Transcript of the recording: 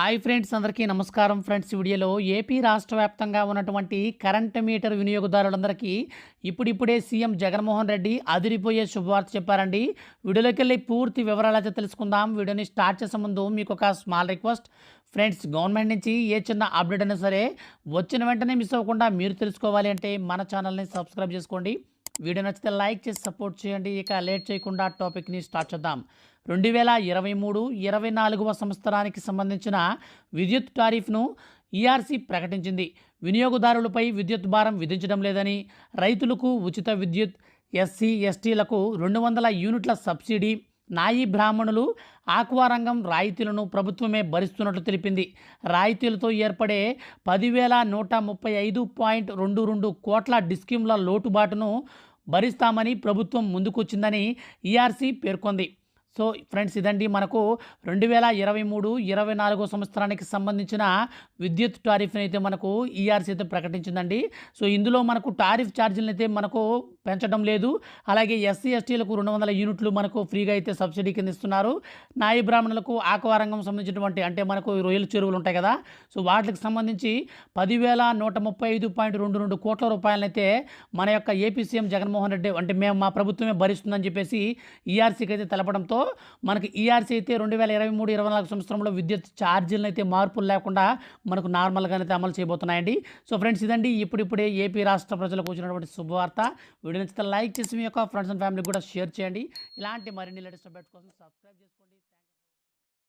Hi friends అందరికీ నమస్కారం friends. వీడియోలో ఏపీ రాష్ట్ర వ్యాప్తంగా ఉన్నటువంటి కరెంట్ మీటర్ వినియోగదారులందరికీ ఇప్పుడిప్పుడే సీఎం జగన్మోహన్ రెడ్డి అదిరిపోయే శుభవార్త చెప్పారండి. వీడియోలోకి వెళ్ళి పూర్తి వివరాలు అయితే తెలుసుకుందాం. వీడియోని స్టార్ట్ చేసే ముందు మీకు ఒక స్మాల్ రిక్వెస్ట్. ఫ్రెండ్స్ గవర్నమెంట్ నుంచి ఏ చిన్న అప్డేట్ అయినా సరే వచ్చిన వెంటనే మిస్ అవ్వకుండా మీరు తెలుసుకోవాలి అంటే మన ఛానల్ని సబ్స్క్రైబ్ చేసుకోండి. వీడియో నచ్చితే లైక్ చేసి సపోర్ట్ చేయండి. ఇక లేట్ చేయకుండా టాపిక్ని స్టార్ట్ చేద్దాం. రెండు వేల ఇరవై మూడు ఇరవై నాలుగవ సంవత్సరానికి సంబంధించిన విద్యుత్ టారిఫ్ను ఈఆర్సీ ప్రకటించింది. వినియోగదారులపై విద్యుత్ భారం విధించడం లేదని రైతులకు ఉచిత విద్యుత్ ఎస్సీ ఎస్టీలకు రెండు వందల యూనిట్ల సబ్సిడీ నాయి బ్రాహ్మణులు ఆక్వా రంగం రాయితీలను ప్రభుత్వమే భరిస్తున్నట్లు తెలిపింది. రాయితీలతో ఏర్పడే పదివేల నూట ముప్పై ఐదు పాయింట్ రెండు రెండు కోట్ల డిస్కీమ్ల లోటుబాటును భరిస్తామని ప్రభుత్వం ముందుకొచ్చిందని ఈఆర్సీ పేర్కొంది. సో ఫ్రెండ్స్ ఇదండి మనకు రెండు వేల ఇరవై మూడు ఇరవై నాలుగో సంవత్సరానికి సంబంధించిన విద్యుత్ టారిఫ్ని అయితే మనకు ఈఆర్సీ అయితే ప్రకటించిందండి. సో ఇందులో మనకు టారిఫ్ ఛార్జీలను అయితే మనకు పెంచడం లేదు. అలాగే ఎస్సీ ఎస్టీలకు రెండు వందల యూనిట్లు మనకు ఫ్రీగా అయితే సబ్సిడీ కింద ఇస్తున్నారు. నాయి బ్రాహ్మణులకు ఆక్వారంగం సంబంధించినటువంటి అంటే మనకు రొయ్యల చెరువులు ఉంటాయి కదా. సో వాటికి సంబంధించి పదివేల నూట ముప్పై ఐదు పాయింట్ రెండు రెండు కోట్ల రూపాయలనైతే మన యొక్క ఏపీ సీఎం జగన్మోహన్ రెడ్డి అంటే మేము మా ప్రభుత్వమే భరిస్తుందని చెప్పేసి ఈఆర్సీకి అయితే తెలపడంతో మనకి ఈఆర్సీ అయితే రెండు వేల ఇరవై మూడు ఇరవై నాలుగు సంవత్సరంలో విద్యుత్ ఛార్జీలను అయితే మార్పులు లేకుండా మనకు నార్మల్గానే అయితే అమలు చేయబోతున్నాయండి. సో ఫ్రెండ్స్ ఇదండి ఇప్పుడిప్పుడే ఏపీ రాష్ట్ర ప్రజలకు వచ్చినటువంటి శుభవార్త. వీడియో నచ్చితే లైక్ చేసి మీ యొక్క ఫ్రెండ్స్ అండ్ ఫ్యామిలీకి కూడా షేర్ చేయండి. ఇలాంటి మరిన్ని లేటెస్ట్ అప్డేట్స్ కోసం సబ్స్క్రైబ్ చేసుకోండి.